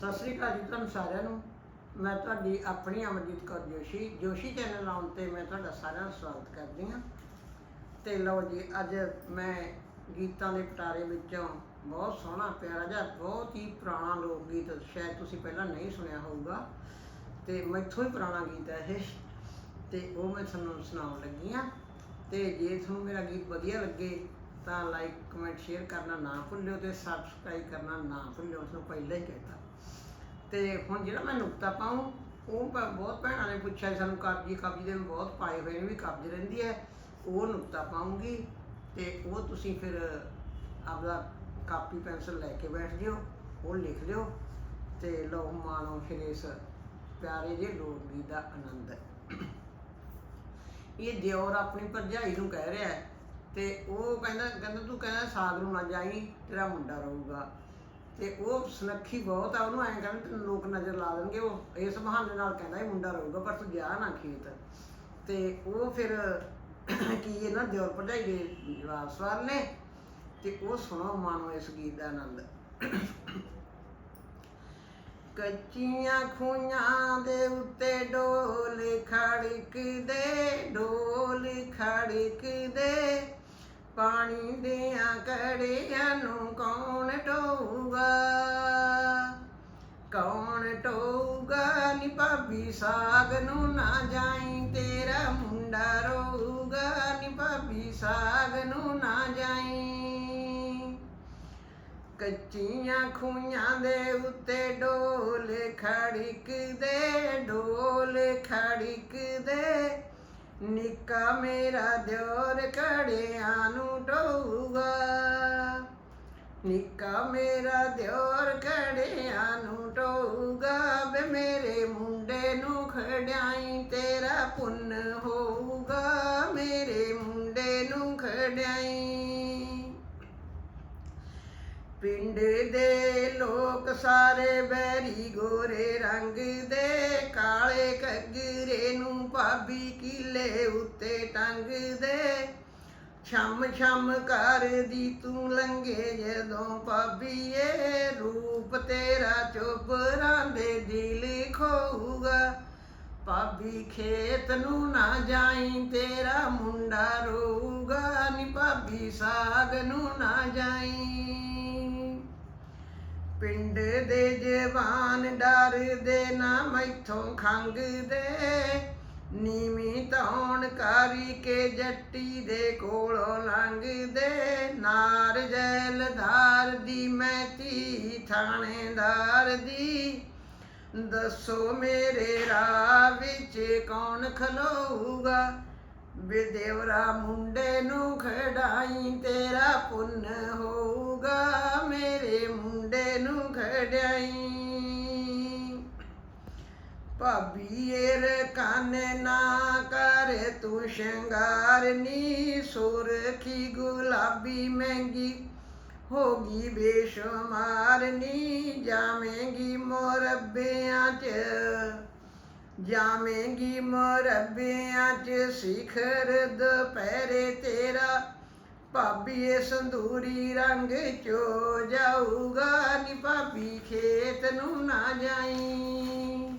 ਸਤਿ ਸ੍ਰੀ ਅਕਾਲ ਜੀ ਤੁਹਾਨੂੰ ਸਾਰਿਆਂ ਨੂੰ। ਮੈਂ ਤੁਹਾਡੀ ਆਪਣੀ ਅਮਰਜੀਤ ਕੌਰ ਜੋਸ਼ੀ ਜੋਸ਼ੀ ਚੈਨਲ ਆਉਣ ਤੇ ਮੈਂ ਤੁਹਾਡਾ ਸਾਰਿਆਂ ਦਾ ਸਵਾਗਤ ਕਰਦੀ ਹਾਂ। ਤੇ ਲਓ ਜੀ, ਅੱਜ ਮੈਂ ਗੀਤਾਂ ਦੇ ਪਟਾਰੇ ਵਿੱਚੋਂ ਬਹੁਤ ਸੋਹਣਾ, ਪਿਆਰਾ ਜਿਹਾ, ਬਹੁਤ ਹੀ ਪੁਰਾਣਾ ਲੋਕ ਗੀਤ ਸ਼ਾਇਦ ਤੁਸੀਂ ਪਹਿਲਾਂ ਨਹੀਂ ਸੁਣਿਆ ਹੋਊਗਾ। ਤੇ ਮੈਥੋਂ ਹੀ ਪੁਰਾਣਾ ਗੀਤ ਹੈ ਇਹ। ਤੇ ਉਹ ਮੈਂ ਤੁਹਾਨੂੰ ਸੁਣਾਉਣ ਲੱਗੀ ਹਾਂ। ਤੇ ਜੇ ਤੁਹਾਨੂੰ ਮੇਰਾ ਗੀਤ ਵਧੀਆ ਲੱਗੇ, ਤਾਂ ਲਾਈਕ ਕਮੈਂਟ ਸ਼ੇਅਰ ਕਰਨਾ ਨਾ ਭੁੱਲਿਓ ਤੇ ਸਬਸਕ੍ਰਾਈਬ ਕਰਨਾ ਨਾ ਭੁੱਲਿਓ ਉਸ ਪਹਿਲਾਂ ਹੀ ਕਹਿਤਾ। ਤੇ ਹੁਣ ਜਿਹੜਾ ਮੈਂ ਨੁਕਤਾ ਪਾਉਂ, ਉਹ ਪ- ਬਹੁਤ ਭੈਣਾਂ ਨੇ ਪੁੱਛਿਆ ਸੀ ਸਾਨੂੰ, ਕਬਜੀ ਕਬਜੀ ਦੇ ਬਹੁਤ ਪਾਏ ਹੋਏ ਨੇ ਵੀ ਕਬਜ ਰਹਿੰਦੀ ਹੈ, ਉਹ ਨੁਕਤਾ ਪਾਉਂਗੀ ਤੇ ਉਹ ਤੁਸੀਂ ਫਿਰ ਆਪਦਾ ਕਾਪੀ, ਪੈਨਸਲ ਲੈ ਕੇ ਬੈਠ ਜਿਓ, ਉਹ ਲਿਖ ਲਿਓ ਤੇ ਲਓ ਮਾਣੋ ਫਿਰ ਇਸ ਪਿਆਰੇ ਜਿਹੇ ਲੋਕ ਗੀਤ ਦਾ ਆਨੰਦ। ਇਹ ਦਿਓਰ ਆਪਣੀ ਭਰਜਾਈ ਨੂੰ ਕਹਿ ਰਿਹਾ ਹੈ ਤੇ ਉਹ ਕਹਿੰਦਾ ਕਹਿੰਦਾ ਤੂੰ ਕਹਿੰਦਾ ਸਾਗ ਨੂੰ ਨਾ ਜਾਈ, ਤੇਰਾ ਮੁੰਡਾ ਰਹੂਗਾ। ਤੇ ਉਹ ਸੁਨੱਖੀ ਬਹੁਤ ਆ, ਉਹਨੂੰ ਐਂ ਕਹਿੰਦਾ ਤੈਨੂੰ ਲੋਕ ਨਜ਼ਰ ਲਾ ਦੇਣਗੇ, ਉਹ ਇਸ ਬਹਾਨੇ ਨਾਲ ਕਹਿੰਦਾ ਇਹ ਮੁੰਡਾ ਰਹੂਗਾ, ਪਰ ਤੂੰ ਜਾ ਨਾ ਖੇਤ। ਤੇ ਉਹ ਫਿਰ ਕੀ ਇਹ ਨਾ ਦਿਓਰ ਭਰਜਾਈ ਦੇ ਜਵਾਬ ਸਵਾਲ ਨੇ ਤੇ ਉਹ ਸੁਣੋ ਮਾਣੋ ਇਸ ਗੀਤ ਦਾ ਆਨੰਦ। ਕੱਚੀਆਂ ਖੂਹਾਂ ਦੇ ਉੱਤੇ ਡੋਲ ਖੜਕਦੇ ਡੋਲ ਖੜਕਦੇ। ਪਾਣੀ ਦੀਆਂ ਕੜਿਆਂ ਨੂੰ ਕੌਣ ਢੋਊਗਾ ਕੌਣ ਢੋਊਗਾ ਨੀ ਭਾਬੀ ਸਾਗ ਨੂੰ ਨਾ ਜਾਈ ਤੇਰਾ ਮੁੰਡਾ ਰੋਊਗਾ। ਨੀ ਭਾਬੀ ਸਾਗ ਨੂੰ ਨਾ ਜਾਈ। ਕੱਚੀਆਂ ਖੂਹਾਂ ਦੇ ਉੱਤੇ ਡੋਲ ਖੜਕਦੇ ਡੋਲ ਖੜਕਦੇ। ਨਿੱਕਾ ਮੇਰਾ ਦਿਓਰ ਘੜਿਆਂ ਨੂੰ ਢੋਊਗਾ। ਨਿੱਕਾ ਮੇਰਾ ਦਿਓਰ ਘੜਿਆਂ ਨੂੰ ਢੋਊਗਾ ਵੇ ਮੇਰੇ ਮੁੰਡੇ ਨੂੰ ਖੜਿਆਈ ਤੇਰਾ ਪੁੰਨ ਹੋਊਗਾ। ਮੇਰੇ ਮੁੰਡੇ ਨੂੰ ਖੜਿਆਈ। ਪਿੰਡ ਦੇ ਲੋਕ ਸਾਰੇ ਬੈਰੀ ਗੋਰੇ ਰੰਗ ਦੇ ਕਾਲੇ ਘੱਗਰੇ ਨੂੰ ਭਾਬੀ ਕਿਲੇ ਉੱਤੇ ਟੰਗਦੇ ਛਮ ਛਮ ਕਰਦੀ ਤੂੰ ਲੰਗੇ ਜਦੋਂ ਭਾਬੀਏ ਰੂਪ ਤੇਰਾ ਚੋਬਰਾਂ ਦੇ ਦਿਲ ਖੋਊਗਾ। ਭਾਬੀ ਖੇਤ ਨੂੰ ਨਾ ਜਾਈ, ਤੇਰਾ ਮੁੰਡਾ ਰੋਊਗਾ। ਨੀ ਭਾਬੀ ਸਾਗ ਨੂੰ ਨਾ ਜਾਈ। ਪਿੰਡ ਦੇ ਜਵਾਨ ਡਰਦੇ ਨਾ ਮੈਥੋਂ ਖੰਗਦੇ। ਨੀਵੀਂ ਧੌਣ ਕਾਰੀ ਕੇ ਜੱਟੀ ਦੇ ਕੋਲੋਂ ਲੰਘਦੇ। ਨਾਰ ਜੈਲਦਾਰ ਦੀ ਮੈਂ ਧੀ ਥਾਣੇਦਾਰ ਦੀ। ਦੱਸੋ ਮੇਰੇ ਰਾਹ ਵਿੱਚ ਕੌਣ ਖਲੋਊਗਾ? ਵਿਦੇਵਰਾ ਮੁੰਡੇ ਨੂੰ ਖੜਾਈ ਤੇਰਾ ਪੁੰਨ ਹੋਊਗਾ। ਮੇਰੇ ਨੂੰ ਖੜਾਈ ਭਾਬੀ ਨਾ ਕਰ, ਤੂੰ ਸ਼ਿੰਗਾਰਨੀ ਸੁਰਖੀ, ਗੁਲਾਬੀ ਮਹਿੰਗੀ ਹੋਗੀ ਬੇਸ਼ੁਮਾਰਨੀ ਜਾਵੇਂਗੀ ਮੋਰਬਿਆਂ ਚ। ਜਾਵੇਂਗੀ ਮੋਰਬਿਆਂ ਚ ਸਿਖਰ ਦੁਪਹਿਰੇ ਤੇਰਾ। ਭਾਬੀਏ ਇਹ ਸੰਧੂਰੀ ਰੰਗ ਚੋ ਜਾਊਗਾ ਨੀ ਭਾਬੀ ਖੇਤ ਨੂੰ ਨਾ ਜਾਈ।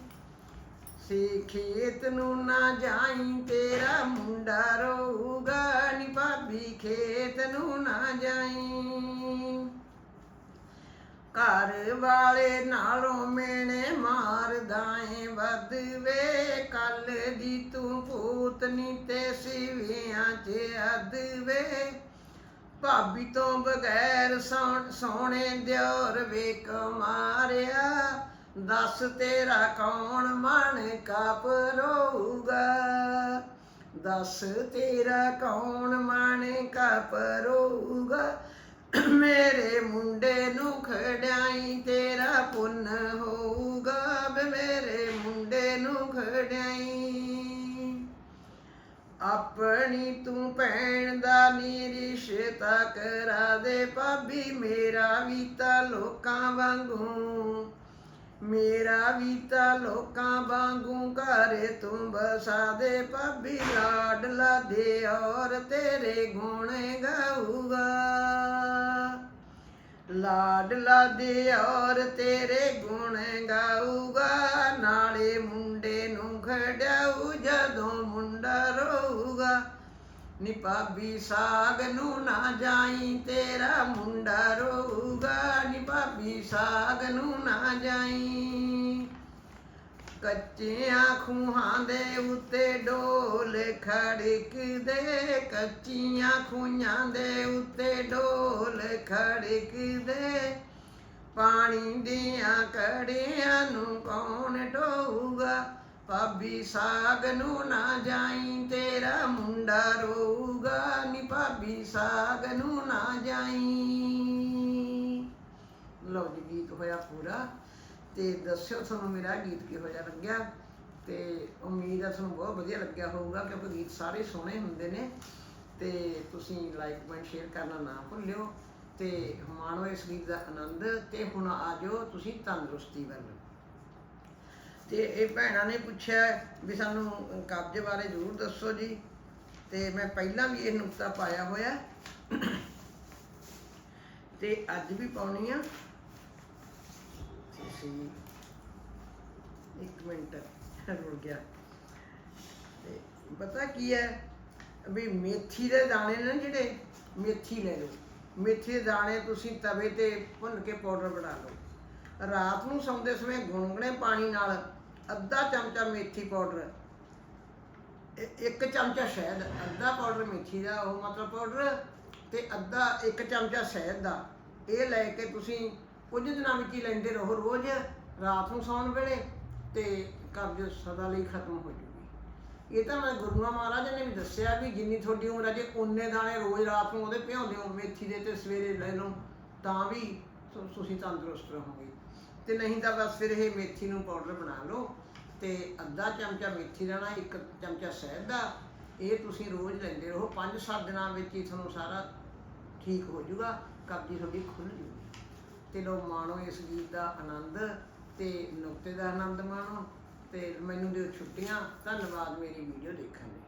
ਸੀ ਖੇਤ ਨੂੰ ਨਾ ਜਾਈ, ਤੇਰਾ ਮੁੰਡਾ ਰੋਊਗਾ ਨੀ ਭਾਬੀ ਖੇਤ ਨੂੰ ਨਾ ਜਾਈ। ਘਰ ਵਾਲੇ ਨਾਲੋਂ ਮੇਣੇ ਮਾਰਦਾ ਏ ਵੱਧਵੇ ਕੱਲ ਦੀ ਤੂੰ ਪੂਤਨੀ ਤੇ ਸਿਵਿਆਂ ਚ ਅਦਵੇ ਭਾਬੀ ਤੋਂ ਬਗੈਰ ਸੌਣ- ਸੋਹਣੇ ਦਿਓਰ ਵੇਖ ਮਾਰਿਆ। ਦੱਸ ਤੇਰਾ ਕੌਣ ਮਨ ਕਪ ਰੋਊਗਾ? ਦੱਸ ਤੇਰਾ ਕੌਣ ਮਨ ਕਾਪ ਰੋਊਗਾ? ਮੇਰੇ ਮੁੰਡੇ ਨੂੰ ਖੜਾਈ ਤੇਰਾ ਪੁੰਨ ਹੋਊਗਾ। ਵੇ ਮੇਰੇ ਮੁੰਡੇ ਨੂੰ ਖੜਾਈ ਆਪਣੀ ਤੂੰ ਭੈਣ ਦਾ ਨੀ ਰਿਸ਼ਤਾ ਕਰਾ ਦੇ ਭਾਬੀ, ਮੇਰਾ ਵੀ ਤਾਂ ਲੋਕਾਂ ਵਾਂਗੂ। ਮੇਰਾ ਵੀ ਤਾਂ ਲੋਕਾਂ ਵਾਂਗੂ ਘਰ ਤੂੰ ਬਸਾ ਦੇ ਭਾਬੀ, ਲਾਡਲਾ ਦੇ ਔਰ ਤੇਰੇ ਗੁਣ ਗਾਊਗਾ। ਲਾਡਲਾ ਦੇ ਔਰ ਤੇਰੇ ਗੁਣ ਗਾਊਗਾ, ਨਾਲੇ ਮੁੰਡੇ ਨੂੰ ਖੜਾਊ ਜਦੋਂ ਨੀ ਭਾਬੀ ਸਾਗ ਨੂੰ ਨਾ ਜਾਈ, ਤੇਰਾ ਮੁੰਡਾ ਰੋਊਗਾ। ਨੀ ਭਾਬੀ ਸਾਗ ਨੂੰ ਨਾ ਜਾਈ। ਕੱਚੀਆਂ ਖੂਹਾਂ ਦੇ ਉੱਤੇ ਡੋਲ ਖੜਕਦੇ, ਕੱਚੀਆਂ ਖੂਹਾਂ ਦੇ ਉੱਤੇ ਡੋਲ ਖੜਕਦੇ। ਪਾਣੀ ਦੀਆਂ ਕੜਿਆਂ ਨੂੰ ਕੌਣ ਭਾਬੀ ਸਾਗ ਨੂੰ ਨਾ ਜਾਈ, ਤੇਰਾ ਮੁੰਡਾ ਰੋਊਗਾ। ਨੀ ਭਾਬੀ ਸਾਗ ਨੂੰ ਨਾ ਜਾਈ। ਲਓ ਜੀ, ਗੀਤ ਹੋਇਆ ਪੂਰਾ। ਤੇ ਦੱਸਿਓ ਤੁਹਾਨੂੰ ਮੇਰਾ ਗੀਤ ਕਿਹੋ ਜਿਹਾ ਲੱਗਿਆ? ਤੇ ਉਮੀਦ ਹੈ ਤੁਹਾਨੂੰ ਬਹੁਤ ਵਧੀਆ ਲੱਗਿਆ ਹੋਊਗਾ, ਕਿਉਂਕਿ ਗੀਤ ਸਾਰੇ ਸੋਹਣੇ ਹੁੰਦੇ ਨੇ। ਤੇ ਤੁਸੀਂ ਲਾਈਕ ਕਮੈਂਟ ਸ਼ੇਅਰ ਕਰਨਾ ਨਾ ਭੁੱਲਿਓ। ਤੇ ਮਾਣੋ ਇਸ ਗੀਤ ਦਾ ਆਨੰਦ, ਤੇ ਹੁਣ ਆਜੋ ਤੁਸੀਂ ਤੰਦਰੁਸਤੀ ਵੱਲ। ਤੇ ਇਹ ਭੈਣਾਂ ਨੇ ਪੁੱਛਿਆ ਵੀ ਸਾਨੂੰ ਕਬਜ਼ ਬਾਰੇ ਜ਼ਰੂਰ ਦੱਸੋ ਜੀ। ਤੇ ਮੈਂ ਪਹਿਲਾਂ ਵੀ ਇਹ ਨੁਕਤਾ ਪਾਇਆ ਹੋਇਆ। ਤੇ ਅੱਜ ਵੀ ਪਾਉਣੀ ਆ। ਤੁਸੀਂ ਇੱਕ ਮਿੰਟ ਰੁਕ ਗਿਆ। ਤੇ ਪਤਾ ਕੀ ਹੈ? ਵੀ ਮੇਥੀ ਦੇ ਦਾਣੇ ਨੇ ਜਿਹੜੇ, ਮੇਥੀ ਲੈ ਲਓ। ਮੇਥੀ ਦੇ ਦਾਣੇ ਤੁਸੀਂ ਤਵੇ ਤੇ ਭੁੰਨ ਕੇ ਪਾਊਡਰ ਬਣਾ ਲਓ। ਰਾਤ ਨੂੰ ਸੌਂਦੇ ਸਮੇਂ ਗੁੰਗਣੇ ਪਾਣੀ ਨਾਲ ਅੱਧਾ ਚਮਚਾ ਮੇਥੀ ਪਾਊਡਰ ਇੱਕ ਚਮਚਾ ਸ਼ਹਿਦ, ਅੱਧਾ ਪਾਊਡਰ ਮੇਥੀ ਦਾ ਉਹ ਮਤਲਬ ਪਾਊਡਰ ਤੇ ਅੱਧਾ, ਇੱਕ ਚਮਚਾ ਸ਼ਹਿਦ ਦਾ। ਇਹ ਲੈ ਕੇ ਤੁਸੀਂ ਕੁਝ ਦਿਨਾਂ ਵਿੱਚ ਹੀ ਲੈਂਦੇ ਰਹੋ, ਰੋਜ਼ ਰਾਤ ਨੂੰ ਸੌਣ ਵੇਲੇ ਤੇ ਕਬਜ਼ ਸਦਾ ਲਈ ਖਤਮ ਹੋ ਜੂਗੀ ਇਹ ਤਾਂ ਮੈਂ ਗੁਰੂਆਂ ਮਹਾਰਾਜ ਨੇ ਵੀ ਦੱਸਿਆ ਵੀ ਜਿੰਨੀ ਤੁਹਾਡੀ ਉਮਰ ਹੈ ਜੇ ਉਨੇ ਦਾਣੇ ਰੋਜ਼ ਰਾਤ ਨੂੰ ਉਹਦੇ ਭਿਉਂਦੇ ਹੋ, ਮੇਥੀ ਦੇ ਤੇ ਸਵੇਰੇ ਲੈ ਲਓ, ਤਾਂ ਵੀ ਤੁਸੀਂ ਤੰਦਰੁਸਤ ਰਹੋਗੇ। ਤੇ ਨਹੀਂ ਤਾਂ ਬਸ ਫਿਰ ਇਹ ਮੇਥੀ ਨੂੰ ਪਾਊਡਰ ਬਣਾ ਲਓ ਤੇ ਅੱਧਾ ਚਮਚਾ ਮੇਥੀ ਲੈਣਾ, ਇੱਕ ਚਮਚਾ ਸ਼ਹਿਦ ਦਾ। ਇਹ ਤੁਸੀਂ ਰੋਜ਼ ਲੈਂਦੇ ਰਹੋ 5-7 ਦਿਨਾਂ ਵਿੱਚ ਹੀ ਤੁਹਾਨੂੰ ਸਾਰਾ ਠੀਕ ਹੋ ਜਾਊਗਾ, ਕਬਜ਼ੀ ਤੁਹਾਡੀ ਖੁੱਲ ਜੂਗੀ ਤੇ ਲੋ ਮਾਣੋ ਇਸ ਗੀਤ ਦਾ ਆਨੰਦ ਤੇ ਨੁਕਤੇ ਦਾ ਆਨੰਦ ਮਾਣੋ ਤੇ ਮੈਨੂੰ ਦਿਓ ਛੁੱਟੀਆਂ, ਧੰਨਵਾਦ, ਮੇਰੀ ਵੀਡੀਓ ਦੇਖਣ ਲਈ।